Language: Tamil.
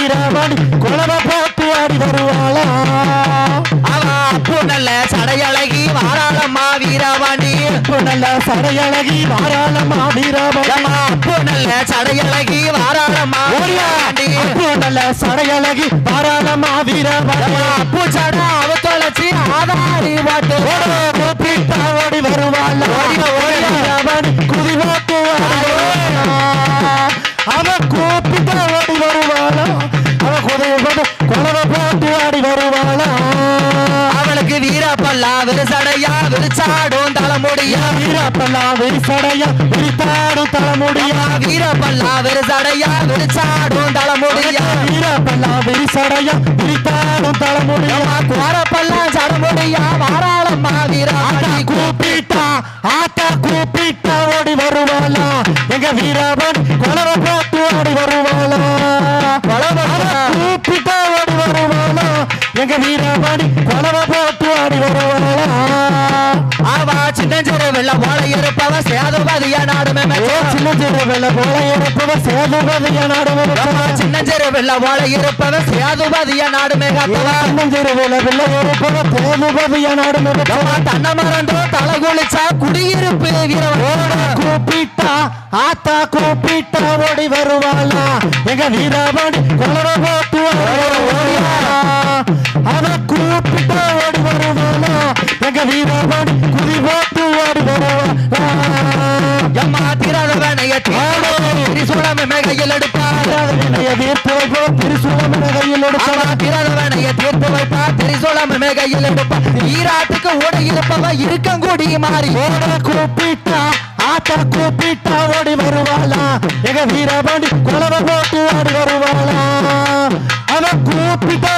வீரவாணி குளவ போட்டு ஆடி வருவாளா அவ அப்பு நல்ல சடையழகி வாராளம்மா வீரவாணி. இப்போ நல்ல சடையழகி அம்மா அப்பு நல்ல சடையழகி வாராளம்மா நல்ல சடையழகி தாராளமா வீரவாணி அம்மா அப்பு சடை அவ தொலைச்சி ஆதாரி பாட்டு அவ கூப்பிட்டா ஓடி வருவாளா அவ குதி போட்டு குளவ போட்டு ஆடி வருவாளா அவளுக்கு வீரப்பல்லா விரிசடையா விரிச்சாடும் தலைமுடியா. வீரப்பல்லா விரிசடையா விரித்தாடும் தலைமுடியா. வீரப்பல்லா விரிசடையா விரிச்சாடும் தலைமுடியா. வீரப்பல்லா விரிசடையா ராஜாவன் வீரவன் பார்த்து ஆடி வருவாளா? கூப்பிட்டா ஆடி வருவாளா? எங்க வீரவாணி குளவ பார்த்து ஆடி வருவாளா? போல இருப்பவ சேதுபதியா நாடுமே ஏ சின்ன சின்ன வெள்ள போல இருப்பவர் சேதுபதிய நாடு சின்னஞ்சிறு வெள்ள போல இருப்பவ சேதுபதியா நாடுமே கத்தவா சின்னஞ்சிறு வெள்ள வெள்ள இருப்பவர் சேதுபதிய நாடு தன்னை மறந்தோ தலை குளிச்சா குடியிருப்பு வீரவன் கூப்பிட்டா ஆத்தா கூப்பிட்டா ஓடி வருவாளா எங்க வீரவாணி கொலர போட்டு அவன் திரிசூலம் கையில் எடுப்பார் தீர்த்து வைப்போ திருசூலம் கையில் அவா எடுப்பாளா திரளவனைய தீர்த்து வைப்பா திரிசூலம் கையில் எடுப்பா ஈராட்டுக்கு ஓட இருப்பவ இருக்கங்கூடி மாறி. ஓட கூப்பிட்டா ஆத்தா கூப்பிட்டா ஓடி வருவாளா? எங்க வீரபாண்டி குளவ போட்டு ஆடி வருவாளா? அவன் கூப்பிட்டா